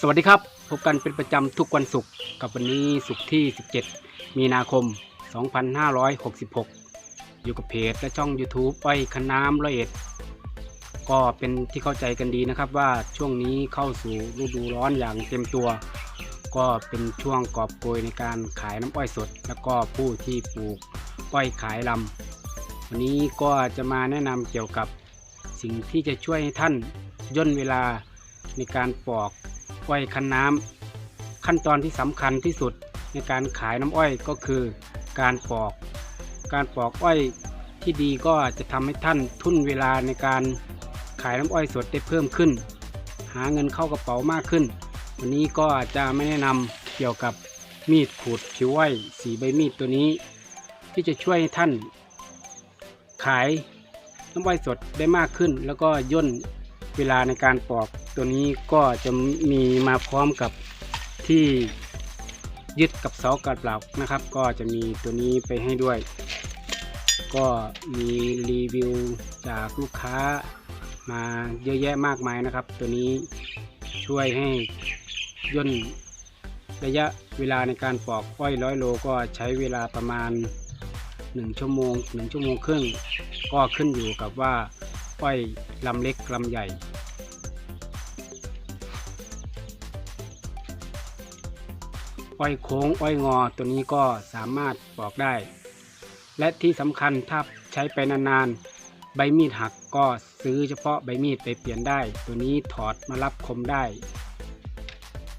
สวัสดีครับ พบกันเป็นประจำทุกวันศุกร์กับวันนี้ศุกร์ที่ 17 มีนาคม 2566 อยู่กับเพจและช่อง YouTube อ้อยคันน้ำร้อยเอ็ด ก็เป็นที่เข้าใจกันดีนะครับว่าช่วงนี้เข้าสู่ฤดูร้อนอย่างเต็มตัว ก็เป็นช่วงกอบโกยในการขายน้ำอ้อยสด แล้วก็ผู้ที่ปลูกอ้อยขายลำวันนี้ก็จะมาแนะนำเกี่ยวกับสิ่งที่จะช่วยให้ท่านย่นเวลาในการปอก อ้อยคั้นน้ำขั้นตอนที่สำคัญที่สุดในการขายน้ำอ้อยก็คือการปอก การปอกอ้อยที่ดีก็จะทำให้ท่านทุ่นเวลาในการขายน้ำอ้อยสดได้เพิ่มขึ้น หาเงินเข้ากระเป๋ามากขึ้น วันนี้ก็จะไม่แนะนำเกี่ยวกับมีดขูดผิวอ้อยสีใบมีดตัวนี้ ที่จะช่วยให้ท่าน ขายน้ำอ้อยสดได้มากขึ้น แล้วก็ย่น เวลาในการปอกตัวนี้ก็จะมีมาพร้อมกับที่ยึดกับเสากัดเหลานะครับ ก็จะมีตัวนี้ไปให้ด้วย ก็มีรีวิวจากลูกค้ามาเยอะแยะมากมายนะครับ ตัวนี้ช่วยให้ย่นระยะเวลาในการปอกอ้อยร้อยโลก็ใช้เวลาประมาณ 1 ชั่วโมง 1 ชั่วโมงครึ่ง ก็ขึ้นอยู่กับว่า อ้อยลำเล็กลำใหญ่ อ้อยโค้งอ้อยงอตัวนี้ก็สามารถปอกได้ และที่สำคัญถ้าใช้ไปนานๆ ใบมีดหักก็ซื้อเฉพาะใบมีดไปเปลี่ยนได้ ตัวนี้ถอดมารับคมได้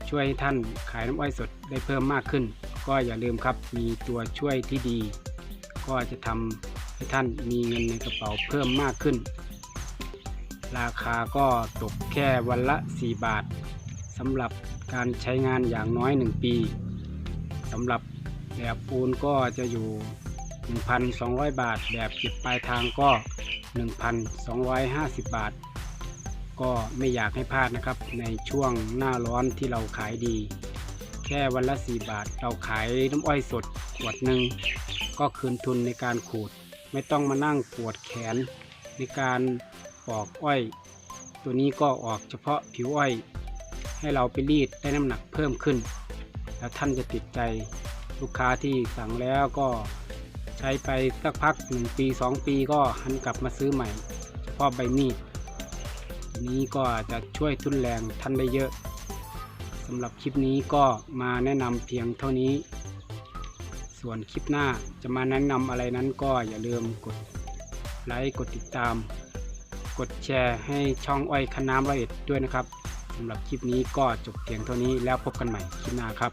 ช่วยให้ท่านขายน้ำอ้อยสดได้เพิ่มมากขึ้น ก็อย่าลืมครับมีตัวช่วยที่ดี ก็จะทำให้ท่านมีเงินในกระเป๋าเพิ่มมากขึ้น ราคาก็ตกแค่วันละ 4 บาทสำหรับการใช้งานอย่างน้อย 1 ปีสำหรับแบบปูนก็จะอยู่ 1,200 บาท แบบเก็บปลายทางก็ 1,250 บาท ก็ไม่อยากให้พลาดนะครับในช่วงหน้าร้อนที่เราขายดี แค่วันละ 4 บาท เราขายน้ำอ้อยสดขวดหนึ่งก็คืนทุนในการขูด ไม่ต้องมานั่งปวดแขนในการ ปอกอ้อย ตัวนี้ก็ออกเฉพาะผิวอ้อย ให้เราไปรีดได้น้ำหนักเพิ่มขึ้น แล้วท่านจะติดใจลูกค้าที่สั่งแล้วก็ใช้ไปสักพัก1ปี 2 ปีก็หันกลับมาซื้อใหม่ เฉพาะใบมีดนี้ก็จะช่วยทุนแรงท่านได้เยอะสำหรับคลิปนี้ก็มาแนะนำเพียงเท่านี้ ส่วนคลิปหน้าจะมาแนะนำอะไรนั้นก็อย่าลืมกดไลค์กดติดตาม กดแชร์ให้ช่องอ้อยคันน้ำร้อยเอ็ดด้วยนะครับสำหรับคลิปนี้ก็จบเพียงเท่านี้แล้วพบกันใหม่คลิปหน้าครับ